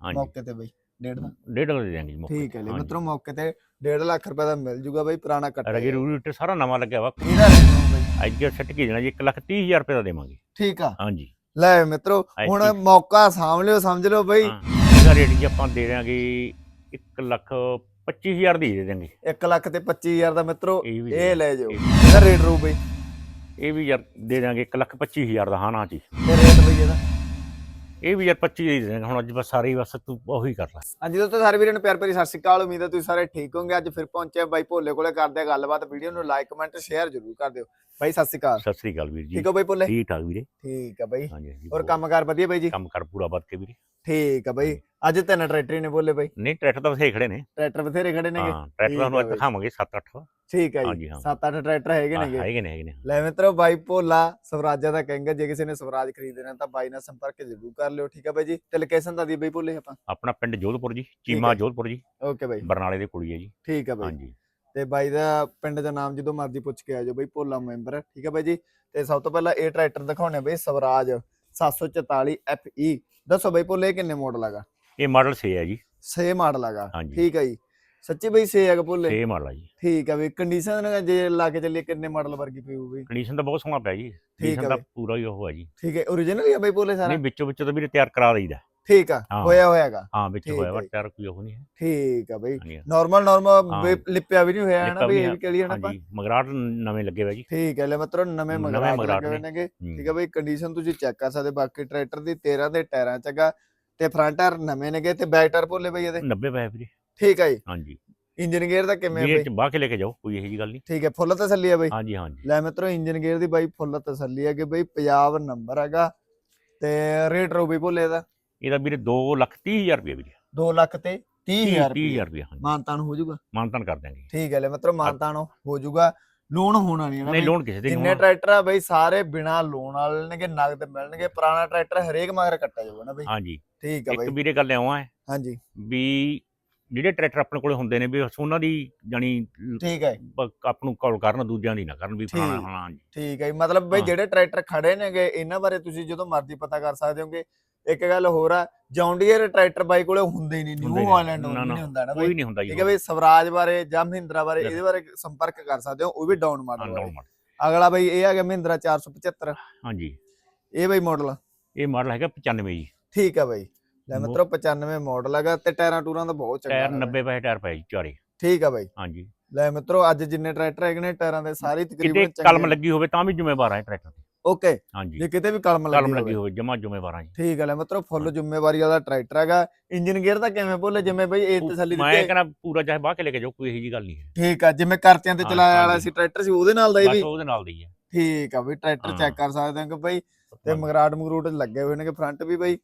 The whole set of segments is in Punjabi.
ਹਾਂਜੀ। ਮੌਕੇ ਤੇ ਬਈ ਡੇਢ ਦਾ ਡੇਢ ਲੱਖ ਦੇ ਦਿਆਂਗੇ ਜੀ ਮੌਕੇ ਠੀਕ ਹੈ ਜੀ ਹਾਂਜੀ। ਮਿੱਤਰੋ ਮੌਕੇ ਤੇ 1.5 ਲੱਖ ਰੁਪਏ ਦਾ ਮਿਲ ਜੂਗਾ ਬਈ ਪੁਰਾਣਾ ਕੱਟਾ ਰਗੇ ਰੂਰੀ ਉੱਤੇ ਸਾਰਾ ਨਵਾਂ ਲੱਗਿਆ ਵਾ। ਇਹਦਾ ਰੇਟ ਬਈ? ਅੱਜ ਕੇ ਦੇਣਾ ਜੀ 1 ਲੱਖ 30 ਹਜ਼ਾਰ ਰੁਪਏ ਦਾ ਦੇਵਾਂਗੇ। ਠੀਕ ਆ। ਹਾਂਜੀ। ਲੈ ਮਿੱਤਰੋ ਹੁਣ ਐਤਕੀ- ਮੌਕਾ ਸਾਂਭ ਲਿਓ ਸਮਝ ਲਓ ਬਈ। ਹਾਂ, ਇਹਦਾ ਰੇਟ ਜੀ ਆਪਾਂ ਦੇ ਦਿਆਂਗੇ 1 ਲੱਖ 25 ਹਜ਼ਾਰ ਦੀ ਦੇ ਦਿਆਂਗੇ। 1 ਲੱਖ ਤੇ 25000 ਦਾ ਮਿੱਤਰੋ ਇਹ ਵੀ ਇਹ ਲੈ ਜਾਓ। ਇਹ ਇਹਦਾ ਰੇਟ ਰੂ ਬਈ। ਇਹ ਵੀ ਯਾਰ ਦੇ ਦਿਆਂਗੇ 1 ਲੱਖ 25 ਹਜ਼ਾਰ ਦਾ ਹਾਂ ਨਾ ਜੀ। ਤੇ ਰੇਟ ਬਈ ਇਹਦਾ। ਇਹ ਵੀ ਯਾਰ 25 ਦੇ ਦਿਆਂਗੇ ਹੁਣ ਅੱਜ ਬਸ ਸਾਰੇ ਬਸ ਤੂੰ ਉਹੀ ਕਰ ਲੈ। ਹਾਂਜੀ ਦੋਸਤੋ, ਸਾਰੇ ਵੀਰਾਂ ਨੂੰ ਪਿਆਰ ਭਰੀ ਸਤਿ ਸ਼੍ਰੀ ਅਕਾਲ, ਉਮੀਦ ਹੈ ਤੁਸੀਂ ਸਾਰੇ ਠੀਕ ਹੋਗੇ ਅੱਜ ਫਿਰ ਪਹੁੰਚੇ ਬਾਈ ਭੋਲੇ ਕੋਲੇ, ਕਰਦੇ ਆ ਗੱਲਬਾਤ। ਵੀਡੀਓ ਨੂੰ ਲਾਈਕ ਕਮੈਂਟ ਸ਼ੇਅਰ ਜ਼ਰੂਰ ਕਰ ਦਿਓ। ਬਾਈ ਸਤਿ ਸ਼੍ਰੀ ਅਕਾਲ। ਸਤਿ ਸ੍ਰੀ ਅਕਾਲ ਵੀਰ ਜੀ। ਠੀਕ ਹੋ ਬਾਈ ਭੋਲੇ? ਠੀਕ ਠਾਕ ਵੀਰੇ। ਠੀਕ ਆ ਬਾਈ। ਹਾਂਜੀ ਹਾਂਜੀ ਹੋਰ ਬਹੁਤ ਕੰਮਕਾਰ ਵਧੀਆ ਬਾਈ ਜੀ? ਕੰਮ ਕਰ ਪੂਰਾ ਵੱਧ ਕੇ ਵੀਰੇ। ਠੀਕ ਆ ਬਾਈ। ਅੱਜ ਤਿੰਨ ਟਰੈਕਟਰ ਹੀ ਨੇ ਬੋਲੇ ਬਾਈ। ਨਹੀਂ ਟਰੈਕਟਰ ਤਾਂ ਬਥੇ ਖੜੇ ਨੇ। ਟਰੈਕਟਰ ਬਥੇਰੇ ਖੜੇ ਨੇਗੇ। ਹਾਂ ਟਰੈਕਟਰ ਆ ਅੱਜ ਬਾਈ। ਦਿਖਾਵਾਂਗੇ 7-8 ਠੀਕ ਆ ਹਾਂਜੀ, ਜੀ ਹਾਂ। 7-8 ਟਰੈਕਟਰ ਹੈਗੇ ਨੇਗੇ। ਹੈਗੇ ਨੇ ਹੈਗੇ ਨੇ। ਲੈ ਮਿੱਤਰੋ ਬਾਈ ਭੋਲਾ ਸਵਰਾਜਾ ਦਾ ਕਹਿੰਗਾ। ਜੇ ਕਿਸੇ ਨੇ ਸਵਰਾਜ ਖਰੀਦਣਾ ਤਾਂ ਬਾਈ ਨਾਲ ਸੰਪਰਕ ਜ਼ਰੂਰ ਕਰ ਲਿਓ ਠੀਕ ਆ ਬਾਈ ਜੀ? ਤੇ ਲੋਕੇਸ਼ਨ ਦਾ ਦੀ ਬਾਈ ਭੋਲੇ ਆਪਾਂ। ਆਪਣਾ ਪਿੰਡ ਜੋਧਪੁਰ ਜੀ ਚੀਮਾ ਹੈ। ਜੋਧਪੁਰ ਜੀ। ਓਕੇ ਬਾਈ। ਬਰਨਾਲੇ ਦੇ ਕੁੜੀ ਹੈ ਜੀ। ਠੀਕ ਆ ਬਾਈ। ਹਾਂਜੀ। ਤੇ ਬਾਈ ਦਾ ਪਿੰਡ ਦਾ ਨਾਮ ਜਦੋਂ ਮਰਜ਼ੀ ਪੁੱਛ ਕੇ ਆ ਜਾਓ ਬਾਈ ਭੋਲਾ ਮੈਂਬਰ ਠੀਕ ਆ ਬਾਈ ਜੀ? ਤੇ ਸਭ ਤੋਂ ਪਹਿਲਾਂ ਇਹ ਟਰੈਕਟਰ ਦਿਖਾਉਣੇ ਆ ਬਾਈ ਸਵਰਾਜ 744 FE ਦੱਸੋ ਬਾਈ ਭੋਲੇ ਕਿੰਨੇ ਮਾਡਲ ਹੈਗਾ? ਇਹ ਮਾਡਲ 6 ਹੈ ਜੀ। 6 ਮਾਡਲ ਹੈਗਾ। ਹਾਂਜੀ। ਠੀਕ ਆ ਜੀ। ਸੱਚੀ ਬਾਈ 6 ਹੈਗਾ ਭੋਲੇ? 6 ਮਾਡਲ ਹੈ ਜੀ। ਠੀਕ ਆ ਬਈ ਕੰਡੀਸ਼ਨ ਜੇ ਲਾ ਕੇ ਚੱਲੀਏ ਕਿੰਨੇ ਮਾਡਲ ਵਰਗੀ ਪਈ ਹੋਊ ਬਈ ਕੰਡੀਸ਼ਨ ਤਾਂ ਬਹੁਤ ਸੋਹਣਾ ਪਿਆ ਜੀ। ਹੈ ਕੰਡੀਸ਼ਨ ਦਾ ਬਈ। ਪੂਰਾ ਹੀ ਉਹ ਹੈ ਜੀ। ਠੀਕ ਹੈ origignal ਹੀ ਆ ਬਈ ਭੋਲੇ ਸਾਰਾ? ਨਹੀਂ ਵਿੱਚੋਂ ਵਿੱਚੋਂ ਤਾਂ ਵੀਰੇ ਤਿਆਰ ਕਰਾ ਦਈਦਾ। ਠੀਕ ਆ ਹਾਂ। ਹੋਇਆ ਹੋਇਆਗਾ। ਹਾਂ ਵਿੱਚ ਠੀਕ ਹੋਇਆ ਹੈ ਵਾ ਜੀ। ਕੋਈ ਉਹ ਨਹੀਂ ਹੈ। ਠੀਕ ਆ ਬਈ। ਹਾਂਜੀ। Normal normal. ਲਿਪਿਆ ਵੀ ਨਹੀਂ ਹੋਇਆ ਹੈ ਨਾ ਵੀ ਇਹ ਵੀ ਨਾ ਆਪਾਂ। ਹਾਂਜੀ ਮਗਰਾਟ ਨਵੇਂ ਲੱਗੇ ਹੋਏ ਜੀ। ਠੀਕ ਹੈ ਲੈ ਮਤਲਬ ਨਵੇਂ ਨਵੇਂ ਮਗਰਾਟ ਮਗਰਾਟ ਲੱਗੇ ਹੋਏ ਨੇ। ਨੇਗੇ। ਹੂੰ। ਠੀਕ ਹੈ ਬਈ ਕੰਡੀਸ਼ਨ ਤੁਸੀਂ ਚੈੱਕ ਕਰ ਸਕਦੇ ਬਾਕੀ ਟਰੈਕਟਰ ਦੀ 13 ਦੇ ਟਾਇਰਾਂ ਚ ਹੈਗਾ ਤੇ ਫਰੰਟ ਟਾਇਰ ਨਵੇਂ ਨੇਗੇ ਤੇ ਬੈਕ ਟਾਇਰ ਭੋਲੇ ਬਈ ਇਹਦੇ। 90 ਪਏ ਵੀਰੇ। ਠੀਕ ਹੈ ਜੀ। ਹਾਂਜੀ। ਇੰਜਨ ਗੇਅਰ ਦਾ ਕਿਵੇਂ ਹੈ ਵੀਰੇ ਬਈ? ਚ ਬਾਹ ਕੇ ਲੈ ਕੇ ਜਾਓ ਕੋਈ ਇਹੋ ਜੀ ਗੱਲ ਨਹੀਂ। ਠੀਕ ਹੈ ਫੁੱਲ ਤਸੱਲੀ ਹੈ ਬਈ। ਹਾਂਜੀ ਹਾਂਜੀ। ਲੈ ਮਿੱਤਰੋ ਇੰਜਨ ਗੇਅਰ ਦੀ ਬਾਈ ਫੁੱਲ ਤਸੱਲੀ ਹੈ ਕਿ ਬਈ ਪੰਜਾਬ ਨੰਬਰ ਹੈਗਾ ਤੇ ਰੇਟ ਰੋ ਬਈ ਭੋਲੇ ਦਾ। ਇਹਦਾ ਵੀਰੇ 2 ਲੱਖ 30 ਹਜ਼ਾਰ ਰੁਪਏ ਵੀਰੇ। 2 ਲੱਖ ਤੇ 30000 30 ਰੁਪਏ। ਹਜ਼ਾਰ ਰੁਪਏ ਹਾਂਜੀ। ਮਾਨਤਾਨ ਹੋ ਜਾਊਗਾ। ਮਾਨਤਨ ਕਰ ਦਿਆਂਗੇ। ਠੀਕ ਹੈ ਲੈ ਮਤਲਬ ਮਾਨਤਾਨ ਹੋ ਜਾਊਗਾ। ਲੋਨ ਹੋਣਾ ਨਹੀਂ ਨਾ ਨਹੀਂ। ਲੋਨ ਕਿਸੇ ਤੇ ਨਹੀਂ ਜਿੰਨੇ। ਟਰੈਕਟਰ ਆ ਬਈ ਸਾਰੇ ਬਿਨਾ ਲੋਨ ਵਾਲੇ ਨੇਗੇ ਨਗਦ ਮਿਲਣਗੇ। ਪੁਰਾਣਾ ਟਰੈਕਟਰ ਹਰੇਕ ਮਗਰ ਕੱਟਿਆ ਜਾਊਗਾ ਨਾ ਬਈ। ਹਾਂਜੀ। ਠੀਕ ਆ ਇੱਕ ਬਈ। ਵੀਰੇ ਗੱਲ ਐਵੇਂ ਹੈ ਹਾਂਜੀ। ਵੀ ਜਿਹੜੇ ਟਰੈਕਟਰ ਆਪਣੇ ਕੋਲੇ ਹੁੰਦੇ ਨੇ ਵੀ ਉਹਨਾਂ ਦੀ ਜਾਨੀ ਠੀਕ ਹੈ। ਆਪ ਨੂੰ ਕਾਲ ਕਰਨ ਦੂਜਿਆਂ ਦੀ ਨਾ ਕਰਨ ਵੀ ਫਲਾਣਾ ਜੀ ਠੀਕ ਹੈ। ਮਤਲਬ ਬਈ। ਜਿਹੜੇ ਟਰੈਕਟਰ ਖੜੇ ਨੇਗੇ ਇਹਨਾਂ ਬਾਰੇ ਤੁਸੀਂ ਜਦੋਂ ਮਰਜ਼ੀ ਪਤਾ ਕਰ ਸਕਦੇ ਹੋਗੇ। ਇੱਕ ਗੱਲ ਹੋਰ ਆ ਜੌਂਡੀਅਰ ਟਰੈਕਟਰ ਬਾਈ ਕੋਲੇ ਹੁੰਦੇ ਹੀ ਨਹੀਂ ਨਿਊ ਨਾ, ਨਹੀਂ ਹੁੰਦਾ ਨਾ ਕੋਈ ਨਹੀਂ ਹੁੰਦਾ ਠੀਕ ਹੈ ਬਈ ਸਵਰਾਜ ਬਾਰੇ ਜਾਂ ਮਹਿੰਦਰਾ ਬਾਰੇ। ਇਹਦੇ ਬਾਰੇ ਸੰਪਰਕ ਕਰ ਸਕਦੇ ਹੋ ਉਹ ਵੀ ਡਾਊਨ ਮਾਡਲ। ਅਗਲਾ ਬਈ ਇਹ ਆ ਗਿਆ ਮਹਿੰਦਰਾ 475 ਹਾਂਜੀ। ਇਹ ਬਈ ਮਾਡਲ ਇਹ ਮਾਡਲ ਹੈਗਾ 95 ਜੀ। ਠੀਕ ਆ ਬਈ। ਲੈ ਮਿੱਤਰੋ 95 ਮਾਡਲ ਹੈਗਾ ਤੇ ਟਾਇਰਾਂ ਟੂਰਾਂ ਦਾ ਬਹੁਤ ਚੰਗਾ ਟਾਇਰ ਹੈਗਾ। 90 ਪੈਸੇ ਟਾਇਰ ਪਏ ਚਾਰੇ। ਠੀਕ ਆ ਬਾਈ। ਹਾਂਜੀ। ਲੈ ਮਿੱਤਰੋ ਅੱਜ ਜਿੰਨੇ ਟਰੈਕਟਰ ਹੈਗੇ ਨੇ ਟਾਇਰਾਂ ਦੇ ਸਾਰੇ ਕਿਤੇ ਤਕਰੀਬਨ ਕਲਮ ਲੱਗੀ ਹੋਵੇ ਤਾਂ ਵੀ ਜ਼ਿੰਮੇਵਾਰ ਹੈ ਟਰੈਕਟਰ ਓਕੇ। ਹਾਂਜੀ। ਜੇ ਕਿਤੇ ਵੀ ਕਲਮ ਕਲਮ ਲੱਗੀ ਲੱਗੀ ਹੋਵੇ ਜਮਾ ਜ਼ਿੰਮੇਵਾਰ ਹੈ ਜੀ। ਠੀਕ ਹੈ ਮਿੱਤਰੋ ਫੁੱਲ ਜ਼ਿੰਮੇਵਾਰੀ ਵਾਲਾ ਟਰੈਕਟਰ ਹੈਗਾ। ਇੰਜਨ ਗੇਅਰ ਦਾ ਕਿਵੇਂ ਬੋਲੇ ਜਿਵੇਂ ਬਈ ਇਹ ਤਸੱਲੀ ਮੈਂ ਦਿੱਤੀ ਕਹਿੰਦਾ ਪੂਰਾ ਚਾਹੇ ਬਾਹ ਕੇ ਲੈ ਕੇ ਜਾਓ ਕੋਈ ਇਹੋ ਜੀ ਗੱਲ ਨਹੀਂ ਹੈ। ਠੀਕ ਆ ਜਿਵੇਂ ਕਰਤਿਆਂ ਤੇ ਹਾਂ, ਚਲਾਇਆ ਵਾਲਾ। ਸੀ ਟਰੈਕਟਰ ਸੀ ਉਹਦੇ ਨਾਲ ਦਾ ਹੀ ਬਸ ਵੀ ਉਹਦੇ ਨਾਲ ਦੀ ਹੈ ਠੀਕ ਆ ਬਈ ਟਰੈਕਟਰ ਹਾਂ। ਚੈੱਕ ਕਰ ਸਕਦੇ ਹੋ ਕਿ ਬਈ ਤੇ ਮਗਰਾਟ ਮਗਰੂਟ ਲੱਗੇ ਹੋਏ ਨੇ ਫਰੰਟ ਵੀ ਬਈ।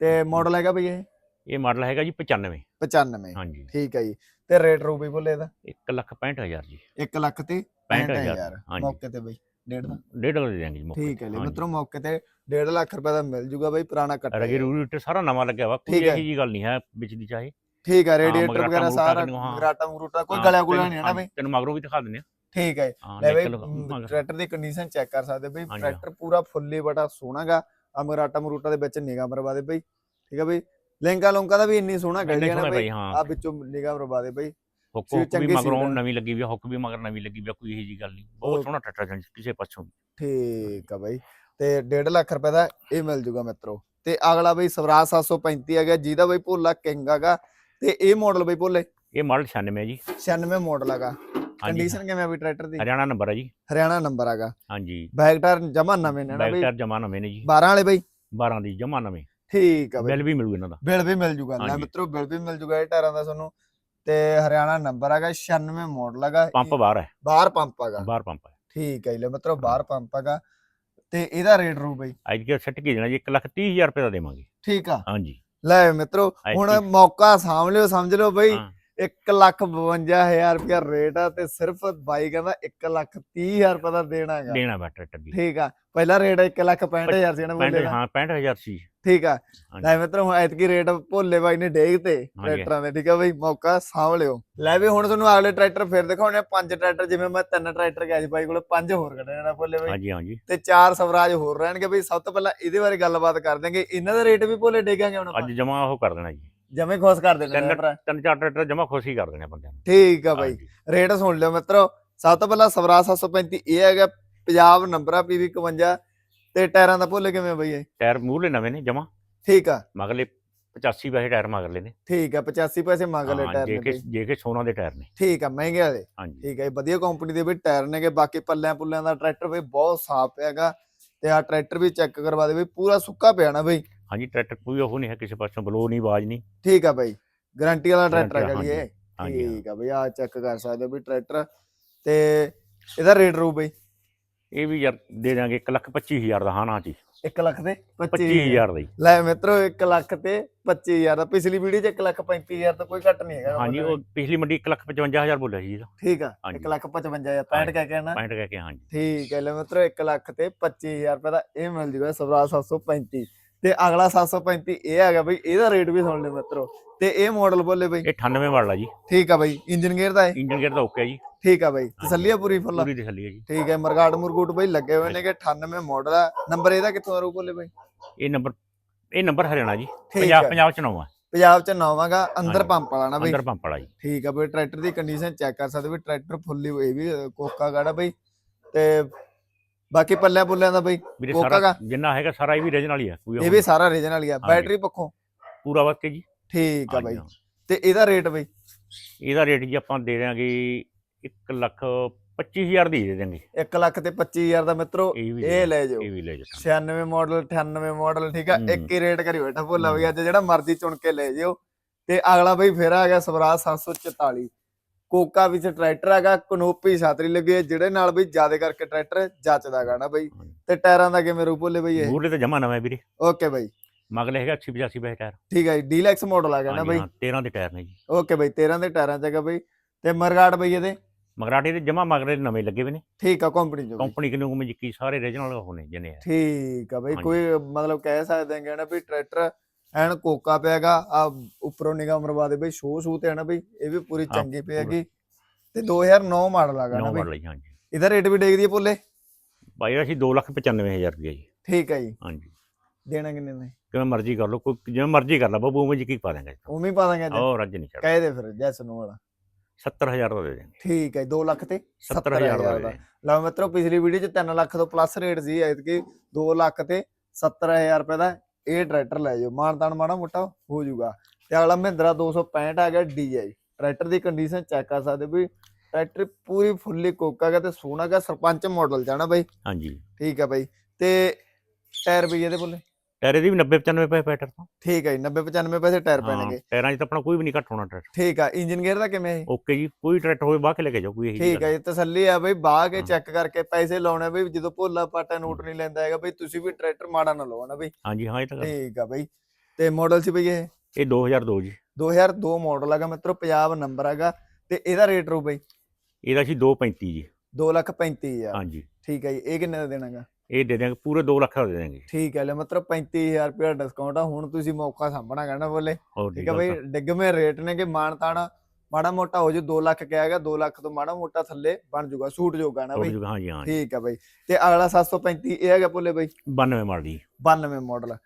ਤੇ ਮਾਡਲ ਹੈਗਾ ਬਈ ਇਹ? ਇਹ ਮਾਡਲ ਹੈਗਾ ਜੀ 95 95 ਹਾਂਜੀ। ਠੀਕ ਆ ਜੀ। ਤੇ ਰੇਟ ਰੂ ਬਈ ਬੋਲੇ ਇਹਦਾ? 1 ਲੱਖ 65000 ਜੀ। 1 ਲੱਖ ਤੇ 65000 65000 ਹਾਂਜੀ। ਮੌਕੇ ਤੇ ਬਈ। ਡੇਢ ਦਾ ਡੇਢ ਲੱਖ ਦੇ ਦਿਆਂਗੇ ਜੀ ਮੌਕੇ ਠੀਕ ਹੈ ਜੀ। ਮਿੱਤਰੋ ਮੌਕੇ ਤੇ 1.5 ਲੱਖ ਰੁਪਏ ਦਾ ਮਿਲ ਜੂਗਾ ਬਈ ਪੁਰਾਣਾ ਕੱਟਾ ਰਗੇ ਰੂਰੀ ਉੱਤੇ ਸਾਰਾ ਨਵਾਂ ਲੱਗਿਆ ਵਾ ਕੋਈ ਠੀਕ ਹੈ। ਇਹੋ ਜੀ। ਗੱਲ ਨਹੀਂ ਹੈ ਵਿੱਚ ਦੀ ਚਾਹੇ। ਠੀਕ ਹੈ ਰੇਡੀਏਟਰ ਮਗਰਾਟਾ ਵਗੈਰਾ ਮਗਰੂਟਾ ਸਾਰਾ ਹਾਂ। ਮਗਰਾਟਾ ਮਗਰੂਟਾ ਕੋਈ ਹਾਂ, ਗਲਿਆ ਗੁਲਿਆ ਨਹੀਂ ਹੈ ਨਾ ਬਈ। ਤੈਨੂੰ ਮਗਰੋਂ ਵੀ ਦਿਖਾ ਦਿੰਦੇ ਆ ਠੀਕ ਹੈ। ਹਾਂ ਲੈ ਬਈ ਨਿਕਲ ਟਰੈਕਟਰ ਦੀ ਕੰਡੀਸ਼ਨ ਚੈੱਕ ਕਰ ਸਕਦੇ ਬਈ। ਹਾਂਜੀ, ਟਰੈਕਟਰ ਪੂਰਾ ਫੁੱਲੀ ਬੜਾ ਸੋਹਣਾਗਾ ਆ ਮਗਰਾਟਾ ਮਗਰੂਟਾ ਦੇ ਵਿੱਚ ਨਿਗਾਹ ਮਰਵਾ ਦੇ ਬਈ। ਠੀਕ ਹੈ ਬਈ। ਲਿੰਕਾ ਲੋਂਕਾ ਦਾ ਵੀ ਇੰਨੀ ਸੋਹਣਾ ਇੰਨੇ ਗੱਡੀ ਹੈ ਨਾ ਬਈ। ਹਾਂ। ਆ ਵਿੱਚੋਂ ਨਿਗਾਹ ਮਰਵਾ ਦੇ ਬਈ। ਹੁੱਕ ਵੀ ਚੰਗੀ ਮਗਰੋਂ। ਨਵੀਂ ਲੱਗੀ ਵੀ ਆ, ਹੁੱਕ ਵੀ ਮਗਰ ਨਵੀਂ ਲੱਗੀ ਵੀ ਆ, ਕੋਈ ਇਹੋ ਜੀ ਗੱਲ ਨਹੀਂ। ਬਹੁਤ ਸੋਹਣਾ ਟਰੈਕਟਰ ਹੈ ਕਿਸੇ ਪਾਸੋਂ ਵੀ। ਠੀਕ ਆ ਬਈ। ਤੇ 1.5 ਲੱਖ ਰੁਪਏ ਦਾ ਇਹ ਮਿਲ ਜੂਗਾ ਮਿੱਤਰੋ। ਤੇ ਅਗਲਾ ਬਈ ਸਵਰਾਜ 735 ਹੈਗਾ ਜਿਹਦਾ ਬਈ ਭੋਲਾ ਕਿੰਗ ਹੈਗਾ। ਤੇ ਇਹ ਮਾਡਲ ਬਈ ਭੋਲੇ? ਇਹ ਮਾਡਲ 96 ਹੈ ਜੀ। 96 ਮਾਡਲ ਹੈਗਾ। ਹਾਂਜੀ। ਕੰਡੀਸ਼ਨ ਕਿਵੇਂ ਆ ਬਈ ਟਰੈਕਟਰ ਦੀ? ਹਰਿਆਣਾ ਨੰਬਰ ਹੈ ਜੀ। ਹਰਿਆਣਾ ਨੰਬਰ ਹੈਗਾ। ਹਾਂਜੀ। ਬੈਕ ਟਾਇਰ ਜਮਾ ਨਵੇਂ ਨੇ ਨਾ ਬੈਕ ਬਈ? ਟਾਇਰ ਜਮਾ ਨਵੇਂ ਨੇ ਜੀ। 12 ਵਾਲੇ ਬਈ? 12 ਦੀ ਜਮਾ ਨਵੇਂ। ਠੀਕ ਆ ਬਈ। ਬਿੱਲ ਵੀ ਮਿਲੂ ਇਹਨਾਂ ਦਾ। ਬਿੱਲ ਵੀ ਮਿਲ ਜੂਗਾ। ਲੈ ਹਾਂਜੀ। ਮਿੱਤਰੋ ਬਿੱਲ ਵੀ ਮਿਲ ਜੂਗਾ ਇਹ ਟਾਇਰਾਂ ਦਾ ਤੁਹਾਨੂੰ। ਤੇ ਹਰਿਆਣਾ ਨੰਬਰ ਹੈਗਾ 96 ਮਾਡਲ ਹੈਗਾ ਪੰਪ ਬਾਹਰ ਹੈ। ਬਾਹਰ ਪੰਪ ਹੈਗਾ। ਬਾਹਰ ਪੰਪ ਹੈ। ਠੀਕ ਹੈ ਜੀ ਲੈ ਮਿੱਤਰੋ ਬਾਹਰ ਪੰਪ ਹੈਗਾ। ਤੇ ਇਹਦਾ ਰੇਟ ਰੂ ਬਈ? ਅੱਜ ਕੇ ਛੱਟ ਕੇ ਦੇਣਾ ਜੀ 1 ਲੱਖ 30 ਹਜ਼ਾਰ ਰੁਪਏ ਦਾ ਦੇਵਾਂਗੇ। ਠੀਕ ਆ। ਹਾਂਜੀ। ਲੈ ਮਿੱਤਰੋ ਹੁਣ ਮੌਕਾ ਸਾਂਭ ਲਿਓ ਸਮਝ ਲਿਓ ਬਈ। 1 ਲੱਖ 52000 ਰੁਪਇਆ ਰੇਟ ਆ ਤੇ ਸਿਰਫ ਬਾਈ ਕਹਿੰਦਾ 1 ਲੱਖ 30000 ਰੁਪਏ ਦਾ ਦੇਣਾਗਾ ਦੇਣਾ ਵਾ ਟਰੈਕਟਰ ਠੀਕ ਆ। ਪਹਿਲਾ ਰੇਟ 1 ਲੱਖ 65000 ਸੀ ਨਾ 65 ਬੋਲੇ ਹਾਂ 65000 ਸੀ। ਠੀਕ ਆ। ਲੈ ਮਿੱਤਰੋ ਹੁਣ ਐਤਕੀ ਰੇਟ ਭੋਲੇ ਬਾਈ ਨੇ ਡੇਗ ਤੇ ਟਰੈਕਟਰਾਂ ਦੇ। ਠੀਕ ਆ ਬਈ ਮੌਕਾ ਸਾਂਭ ਲਿਓ ਲੈ ਵੀ ਹੁਣ ਤੁਹਾਨੂੰ ਅਗਲੇ ਟਰੈਕਟਰ ਫਿਰ ਦਿਖਾਉਣੇ ਆ। ਪੰਜ ਟਰੈਕਟਰ ਜਿਵੇਂ ਮੈਂ ਤਿੰਨ ਟਰੈਕਟਰ ਗਿਆ ਸੀ ਬਾਈ ਕੋਲ ਪੰਜ ਹੋਰ ਕੱਢਣੇ ਨੇ ਭੋਲੇ ਬਾਈ। ਹਾਂਜੀ ਹਾਂਜੀ। ਤੇ ਚਾਰ ਸਵਰਾਜ ਹੋਰ ਰਹਿਣਗੇ ਬਈ। ਸਭ ਤੋਂ ਪਹਿਲਾਂ ਇਹਦੇ ਬਾਰੇ ਗੱਲਬਾਤ ਕਰ ਦਾਂਗੇ ਇਹਨਾਂ ਦਾ ਰੇਟ ਵੀ ਭੋਲੇ ਡੇਗਾਂਗੇ ਹੁਣ ਅੱਜ ਜਮਾ ਉਹ ਕਰ ਦੇਣਾ ਜੀ। ਜਮੇ ਖੁਸ਼ ਕਰ ਦੇਣੇ ਤਿੰਨ ਨੇ ਭਰਾ। ਤਿੰਨ ਚਾਰ ਟਰੈਕਟਰ ਜਮਾ ਖੁਸ਼ੀ ਕਰ ਦੇਣੇ ਬੰਦਿਆਂ ਨੂੰ। ਠੀਕ ਆ ਬਾਈ। ਹਾਂਜੀ। ਰੇਟ ਸੁਣ ਲਿਓ ਮਿੱਤਰੋ। ਸਭ ਤੋਂ ਪਹਿਲਾਂ ਸਵਰਾਜ 735 ਇਹ ਹੈਗਾ ਪੰਜਾਬ ਨੰਬਰ ਆ PV 51 ਤੇ ਟਾਇਰਾਂ ਦਾ ਭੋਲੇ ਕਿਵੇਂ ਬਈ ਇਹ? ਟਾਇਰ ਮੂਹਰੇ ਨਵੇਂ ਨੇ ਜਮਾ। ਠੀਕ ਆ। ਮਗਲੇ 85 ਪੈਸੇ ਟਾਇਰ ਮਗਰਲੇ ਨੇ। ਠੀਕ ਆ 85 ਪੈਸੇ ਮੰਗ ਲੈ ਹਾਂ, ਟਾਇਰ ਜੇ ਨੇ ਕਿ ਬਈ। ਜੇ ਕਿ ਸੋਨਾ ਦੇ ਟਾਇਰ ਨੇ। ਠੀਕ ਆ ਮਹਿੰਗੇ ਵਾਲੇ। ਹਾਂਜੀ। ਠੀਕ ਹੈ ਜੀ, ਵਧੀਆ ਕੰਪਨੀ ਦੇ ਵੀ ਟਾਇਰ ਨੇਗੇ। ਬਾਕੀ ਪੱਲਿਆਂ ਪੁੱਲਿਆਂ ਦਾ ਟਰੈਕਟਰ ਵੀ ਬਹੁਤ ਸਾਫ਼ ਹੈਗਾ। ਤੇ ਆ ਟਰੈਕਟਰ ਵੀ ਚੈੱਕ ਕਰਵਾ ਦੇ ਵੀ ਪੂਰਾ ਸੁੱਕਾ ਪਿਆ ਨਾ ਬਈ। ਹਾਂਜੀ ਟਰੈਕਟਰ ਕੋਈ ਉਹ ਨਹੀਂ ਹੈ ਕਿਸੇ ਪਾਸੋਂ ਬਲੋ ਨਹੀਂ ਆਵਾਜ਼ ਨਹੀਂ। ਠੀਕ ਆ ਬਈ ਗਾਰੰਟੀ ਵਾਲਾ ਟਰੈਕਟਰ ਹੈਗਾ ਜੀ ਇਹ। ਠੀਕ ਆ ਬਈ ਆ ਚੈੱਕ ਕਰ ਸਕਦੇ ਹੋ ਵੀ ਟਰੈਕਟਰ ਤੇ ਇਹਦਾ ਰੇਟ ਰੂ ਬਈ? ਇਹ ਵੀ ਯਾਰ ਦੇ ਦਾਂਗੇ 1 ਲੱਖ 25000 ਦਾ ਹਾਂ ਨਾ ਜੀ। 1 ਲੱਖ ਦੇ 25000 25000 ਦਾ ਲੈ ਮਿੱਤਰੋ 1 ਲੱਖ ਤੇ 25000 ਦਾ। ਪਿਛਲੀ ਵੀਡੀਓ 'ਚ 1 ਲੱਖ 35000 ਤੋਂ ਕੋਈ ਘੱਟ ਨਹੀਂ ਹੈਗਾ। ਹਾਂਜੀ ਉਹ ਪਿਛਲੀ ਮੰਡੀ 1 ਲੱਖ 55000 ਬੋਲਿਆ ਸੀ ਇਹਦਾ। ਠੀਕ ਆ ਹਾਂਜੀ। 1 ਲੱਖ 55000 65 ਕਹਿ ਕੇ ਨਾ। 65 ਕਹਿ ਕੇ ਹਾਂਜੀ। ਠੀਕ ਹੈ ਲੈ ਮਿੱਤਰੋ 1 ਲੱਖ ਤੇ 25000 ਰੁਪਏ ਦਾ ਇਹ ਮਿਲ ਜੂਗਾ ਸਵਰਾਜ 735 ਤੇ ਅਗਲਾ 735 ਇਹ ਹੈਗਾ ਬਈ ਇਹਦਾ ਰੇਟ ਵੀ ਸੁਣ ਲਿਓ ਮਿੱਤਰੋ। ਤੇ ਇਹ ਮਾਡਲ ਬੋਲੇ ਬਈ। ਇਹ 98 ਮਾਡਲ ਆ ਜੀ। ਠੀਕ ਆ ਬਈ ਇੰਜਨ ਗੇਅਰ ਦਾ ਹੈ ਇੰਜਨ ਗੇਅਰ ਦਾ ਓਕੇ ਜੀ। ਠੀਕ ਆ ਬਈ ਤਸੱਲੀ ਆ ਪੂਰੀ ਫੁੱਲ ਪੂਰੀ ਤਸੱਲੀ ਹੈ ਜੀ। ਠੀਕ ਹੈ ਮਰਗਾਟ ਮੁਰਗੂਟ ਬਈ ਲੱਗੇ ਹੋਏ ਨੇ ਕਿ 98 ਮਾਡਲ ਆ। ਨੰਬਰ ਇਹਦਾ ਕਿੱਥੋਂ ਆਰੂ ਬੋਲੇ ਬਈ? ਇਹ ਨੰਬਰ ਇਹ ਨੰਬਰ ਹਰਿਆਣਾ ਜੀ। ਪੰਜਾਬ ਪੰਜਾਬ ਚ ਨਵਾਂ। ਪੰਜਾਬ ਚ ਨਵਾਂਗਾ ਅੰਦਰ। ਪੰਪ ਵਾਲਾ ਨਾ ਬਈ। ਅੰਦਰ ਪੰਪ ਵਾਲਾ ਜੀ। ਠੀਕ ਆ ਬਈ ਟਰੈਕਟਰ ਦੀ ਕੰਡੀਸ਼ਨ ਚੈੱਕ ਕਰ ਸਕਦੇ ਵੀ ਟਰੈਕਟਰ ਫੁੱਲੀ ਇਹ ਵੀ ਕੋਕਾ ਗਾੜਾ ਬਈ। ਤੇ ਬਾਕੀ ਪੱਲਿਆਂ ਪੁੱਲਿਆਂ ਦਾ ਬਈ ਵੀਰੇ ਸਾਰਾ? ਜਿੰਨਾ ਹੈਗਾ ਸਾਰਾ ਇਹ ਵੀ ਰੀਜਨਲ ਹੀ ਹੈ ਕੋਈ ਇਹ ਵੀ ਸਾਰਾ ਰੀਜਨਲ ਹੀ ਆ। ਹਾਂਜੀ। ਬੈਟਰੀ ਪੱਖੋਂ। ਪੂਰਾ ਵਰਕੇ ਜੀ। ਠੀਕ ਆ ਬਈ। ਤੇ ਇਹਦਾ ਰੇਟ ਬਈ? ਇਹਦਾ ਰੇਟ ਜੀ ਆਪਾਂ ਦੇ ਦਿਆਂਗੇ 1 ਲੱਖ 25000 ਦੀ ਦੇ ਦਿਆਂਗੇ। 1 ਲੱਖ ਤੇ 25000 ਦਾ ਮਿੱਤਰੋ ਇਹ ਵੀ ਇਹ ਲੈ ਜਾਓ ਇਹ ਵੀ ਲੈ ਜਾਓ। 96 ਮਾਡਲ 98 ਮਾਡਲ ਠੀਕ ਆ? ਹੂੰ। ਇੱਕ ਹੀ ਰੇਟ ਕਰੀ ਬੈਠਾ ਭੁੱਲਾ। ਵੀ ਅੱਜ ਜਿਹੜਾ ਮਰਜ਼ੀ ਚੁਣ ਕੇ ਲੈ ਜਿਓ ਤੇ ਅਗਲਾ ਬਈ ਫੇਰ ਆ ਗਿਆ ਸਵਰਾਜ 744 ਕੋਕਾ ਵਿੱਚ ਟਰੈਕਟਰ ਹੈਗਾ ਕਨੋਪੀ ਛਾਤਰੀ ਲੱਗੀ ਹੈ ਜਿਹੜੇ ਨਾਲ ਬਈ ਜ਼ਿਆਦਾ ਕਰਕੇ ਟਰੈਕਟਰ ਜੱਚਦਾ ਗਾ ਨਾ ਬਈ। ਤੇ ਟਾਇਰਾਂ ਦਾ ਕਿਵੇਂ ਰੂ ਭੁੱਲੇ ਬਈ ਇਹ? ਮੂਹਰੇ ਤੇ ਜਮਾ ਨਵਾਂ ਵੀਰੇ। ਓਕੇ ਬਈ। ਮਗਲੇ ਹੈਗਾ 80 85 ਪੈਸੇ ਟਾਇਰ। ਠੀਕ ਹੈ ਜੀ ਡੀਲੈਕਸ ਮਾਡਲ ਆ ਗਿਆ ਨਾ ਬਈ। ਹਾਂ, 13 ਦੇ ਟਾਇਰ ਨੇ ਜੀ। ਓਕੇ ਬਈ 13 ਦੇ ਟਾਇਰਾਂ ਚ ਹੈਗਾ ਬਈ। ਤੇ ਮਰਗਾੜ ਬਈ ਇਹਦੇ? ਮਗਰਾਟੇ ਦੇ ਜਮਾ ਮਗਰੇ ਨਵੇਂ ਲੱਗੇ ਹੋਏ ਨੇ। ਠੀਕ ਆ ਕੰਪਨੀ ਚ। ਕੰਪਨੀ ਕਿਨੂੰ ਮੈਂ ਜਿੱਕੀ ਸਾਰੇ ਰੀਜਨਲ ਹੋਣੇ ਜਨੇ ਠੀਕ ਆ ਬਈ। ਕੋਈ ਮਤਲਬ ਕਹਿ ਸਕਦੇ ਹਾਂ ਨਾ ਵੀ ਟਰੈਕਟਰ ਐਨ ਕੋਕਾ ਪਿਆਗਾ ਆ ਉੱਪਰੋਂ ਨਿਗਾਹ ਮਰਵਾ ਦੇ ਬਈ ਸ਼ੋ ਸ਼ੂ ਤੇ ਹੈ ਨਾ ਬਈ ਇਹ ਵੀ ਪੂਰੀ ਚੰਗੀ ਪਿਆਗੀ। ਤੇ 2009 ਮਾਡਲ ਆਗਾ ਨਾ ਨੌ ਬਈ। ਜੀ ਹਾਂਜੀ। ਇਹਦਾ ਰੇਟ ਵੀ ਡੇਗਦੀ ਹੈ ਭੁੱਲੇ? ਭਾਈ ਅਸੀਂ 295000 ਰੁਪਏ ਜੀ। ਠੀਕ ਹੈ ਜੀ। ਹਾਂਜੀ। ਦੇਣਾ ਕਿੰਨੇ ਨੇ? ਕਿਵੇਂ ਮਰਜ਼ੀ ਕਰ ਲਓ ਕੋਈ ਜਿਵੇਂ ਮਰਜ਼ੀ ਕਰ ਲਾ ਬੱਬੂ ਮੈਂ ਜਿੱਕੀ ਪਾ ਦਾਂਗੇ ਉਵੇਂ ਹੀ ਪਾ ਦਾਂਗੇ ਅੱਜ। ਉਹ ਰੱਜ ਨਹੀਂ ਚੜ ਕਹਿ ਦੇ ਫਿਰ ਜੈਸ ਨੂੰ ਵਾਲਾ। 70000 ਦਾ ਦੇ ਦੇਣਗੇ ਠੀਕ ਹੈ 2 ਲੱਖ ਤੇ 70000 ਦਾ। ਲਓ ਮਿੱਤਰੋ ਪਿਛਲੀ ਵੀਡੀਓ ਚ 3 ਲੱਖ ਤੋਂ ਪਲੱਸ ਰੇਟ ਸੀ ਐਤਕੀ 2 ਲੱਖ ਤੇ 70000 ਰੁਪਏ ਦਾ ਇਹ ਟਰੈਕਟਰ ਲੈ ਜਾਓ। ਮਾਨਤਾਨ ਮਾੜਾ ਮੋਟਾ ਹੋ ਜਾਊਗਾ। ਤੇ ਅਗਲਾ ਮਹਿੰਦਰਾ 265 ਆ ਗਿਆ ਡੀਆਈ। ਟਰੈਕਟਰ ਦੀ ਕੰਡੀਸ਼ਨ ਚੈੱਕ ਕਰ ਸਕਦੇ ਵੀ ਟਰੈਕਟਰ ਪੂਰੀ ਫੁੱਲੀ ਕੋਕਾ ਗਾ ਤੇ ਸੋਹਣਾ ਗਾ ਸਰਪੰਚ ਮਾਡਲ ਜਾਣਾ ਬਾਈ। ਹਾਂਜੀ। ਠੀਕ ਆ ਬਾਈ। ਤੇ ਟਾਇਰ ਵੀ ਇਹਦੇ ਬੋਲੇ ਟਾਇਰ ਦੀ ਵੀ 90 95 ਪੈਸੇ ਪੈਟਰ ਤੋਂ। ਠੀਕ ਹੈ ਜੀ 90 95 ਪੈਸੇ ਟਾਇਰ ਪੈਣਗੇ। ਟਾਇਰਾਂ 'ਚ ਤਾਂ ਆਪਣਾ ਕੋਈ ਵੀ ਨਹੀਂ ਘੱਟ ਹੋਣਾ ਟਰੈਕਟਰ ਠੀਕ ਆ ਇੰਜਨ ਗੇਅਰ ਦਾ ਕਿਵੇਂ ਹੈ ਓਕੇ ਜੀ ਕੋਈ ਟਰੈਕਟਰ ਹੋਵੇ ਬਾਹ ਕੇ ਲੈ ਕੇ ਜਾਓ ਕੋਈ ਇਹੀ ਠੀਕ ਹੈ ਜੀ ਤਸੱਲੀ ਆ ਬਈ ਬਾਹ ਕੇ। ਚੈੱਕ ਕਰਕੇ ਪੈਸੇ ਲਾਉਣੇ ਬਈ ਜਦੋਂ ਭੋਲਾ ਪਾਟਾ ਨੋਟ ਨਹੀਂ ਲੈਂਦਾ ਹੈਗਾ ਬਈ ਤੁਸੀਂ ਵੀ ਟਰੈਕਟਰ ਮਾੜਾ ਨਾ ਲਓ ਨਾ ਬਈ? ਹਾਂਜੀ ਹਾਂ ਇਹ ਤਾਂ ਠੀਕ ਆ ਬਈ ਤੇ ਮਾਡਲ ਸੀ ਬਈ ਇਹ? ਇਹ 2002 ਜੀ। 2002 ਮਾਡਲ ਹੈਗਾ ਮਿੱਤਰੋ ਪੰਜਾਬ ਨੰਬਰ ਹੈਗਾ ਤੇ ਇਹਦਾ ਰੇਟ ਰੂ ਬਈ? ਇਹਦਾ ਸੀ 235 ਜੀ। 2 ਲੱਖ 35000 ਹਾਂਜੀ। ਠੀਕ ਹੈ ਜੀ ਇਹ ਕਿੰਨੇ ਦਾ ਦੇਣਾਗਾ ਇਹ ਦੇ ਦਿਆਂਗੇ ਪੂਰੇ 2 ਲੱਖ ਦਾ ਦੇ ਦਿਆਂਗੇ। ਠੀਕ ਹੈ ਲੈ ਮਿੱਤਰੋ 35000 ਰੁਪਏ ਡਿਸਕਾਊਂਟ ਆ ਹੁਣ ਤੁਸੀਂ ਮੌਕਾ ਸਾਂਭਣਾ ਕਹਿਣਾ ਬੋਲੇ। ਹੋਰ ਠੀਕ ਹੈ ਬਈ ਡਿੱਗਵੇਂ ਰੇਟ ਨੇ ਕਿ ਮਾਨ ਤਾਣਾ ਮਾੜਾ ਮੋਟਾ ਹੋ ਜੂ 2 ਲੱਖ ਕਿਹਾ ਹੈਗਾ 2 ਲੱਖ ਤੋਂ ਮਾੜਾ ਮੋਟਾ ਥੱਲੇ ਬਣ ਜੂਗਾ ਸੂਟ ਜੋਗਾ ਨਾ ਬਈ। ਹਾਂਜੀ ਹਾਂ ਠੀਕ ਹੈ ਬਈ ਤੇ ਅਗਲਾ 735 ਇਹ ਹੈਗਾ ਭੋਲੇ ਬਈ? 92 ਮਾਡਲ ਜੀ। 92 ਮਾਡਲ।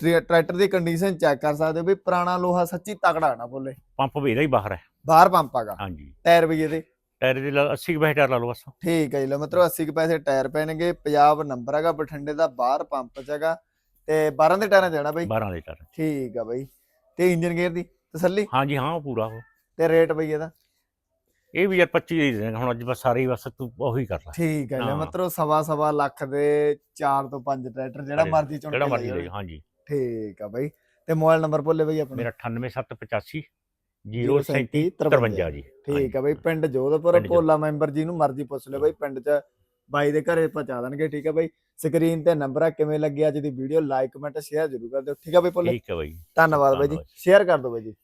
ਟਰੈਕਟਰ ਦੀ ਕੰਡੀਸ਼ਨ ਚੈੱਕ ਕਰ ਸਕਦੇ ਹੋ ਵੀ ਪੁਰਾਣਾ ਲੋਹਾ ਸੱਚੀ ਤਕੜਾ ਨਾ ਬੋਲੇ। ਪੰਪ ਵੀ ਇਹਦਾ ਹੀ ਬਾਹਰ ਹੈ। ਬਾਹਰ ਪੰਪ ਹੈਗਾ। ਹਾਂਜੀ। ਟਾਇਰ ਵੀ ਇਹਦੇ। ਟਾਇਰ ਦੇ ਲਾ- 80 ਕੁ ਪੈਸੇ ਟਾਇਰ ਲਾ ਲਓ ਬਸ। ਠੀਕ ਹੈ ਜੀ ਲਓ ਮਿੱਤਰੋ 80 ਕੁ ਪੈਸੇ ਟਾਇਰ ਪੈਣਗੇ ਪੰਜਾਬ ਨੰਬਰ ਹੈਗਾ ਬਠਿੰਡੇ ਦਾ ਬਾਹਰ ਪੰਪ ਚ ਹੈਗਾ ਤੇ 12 ਦੇ ਟਾਇਰਾਂ ਜਾਣਾ ਬਈ? 12 ਦੇ ਟਾਇਰ। ਠੀਕ ਆ ਬਈ ਤੇ ਇੰਜਨ ਗੇਅਰ ਦੀ ਤਸੱਲੀ? ਹਾਂਜੀ ਹਾਂ ਉਹ ਪੂਰਾ ਉਹ। ਤੇ ਰੇਟ ਬਈ ਇਹਦਾ? ਇਹ ਵੀ ਯਾਰ 25 ਦੇ ਦੇਣਗੇ ਹੁਣ ਅੱਜ ਬਸ ਸਾਰੇ ਹੀ ਬਸ ਤੂੰ ਉਹੀ ਕਰ ਲੈ। ਠੀਕ ਹੈ ਜੀ ਹਾਂ। ਮਿੱਤਰੋ ਸਵਾ ਸਵਾ ਲੱਖ ਦੇ 4 ਤੋਂ 5 ਟਰੈਕਟਰ ਜਿਹੜਾ ਅਰੇ, ਮਰਜ਼ੀ ਚੁਣ ਜਿਹੜਾ ਕੇ ਮਰਜ਼ੀ ਲੈ ਜਾਓ। ਹਾਂਜੀ। ਠੀਕ ਆ ਬਈ ਤੇ ਮੋਬਾਈਲ ਨੰਬਰ ਭੁੱਲੇ ਬਈ ਆਪਣਾ? ਮੇਰਾ 98785 037 53 ਜੀ। ਠੀਕ ਆ ਬਈ ਪਿੰਡ ਜੋਧਪੁਰ ਭੋਲਾ ਮੈਂਬਰ ਜੀ ਨੂੰ ਮਰਜ਼ੀ ਪੁੱਛ ਲਿਓ ਬਈ ਪਿੰਡ 'ਚ ਬਾਈ ਦੇ ਘਰੇ ਪਹੁੰਚਾ ਦੇਣਗੇ ਠੀਕ ਆ ਬਈ। ਸਕਰੀਨ ਤੇ ਨੰਬਰ ਆ ਕਿਵੇਂ ਲੱਗੀ ਅੱਜ ਦੀ ਵੀਡੀਓ ਲਾਈਕ ਕਮੈਂਟ ਸ਼ੇਅਰ ਜ਼ਰੂਰ ਕਰ ਦਿਓ ਠੀਕ ਆ ਬਈ ਭੋਲੇ? ਠੀਕ ਹੈ ਬਾਈ। ਧੰਨਵਾਦ ਬਾਈ ਜੀ। ਸ਼ੇਅਰ ਕਰ ਦਿਓ ਬਾਈ ਜੀ।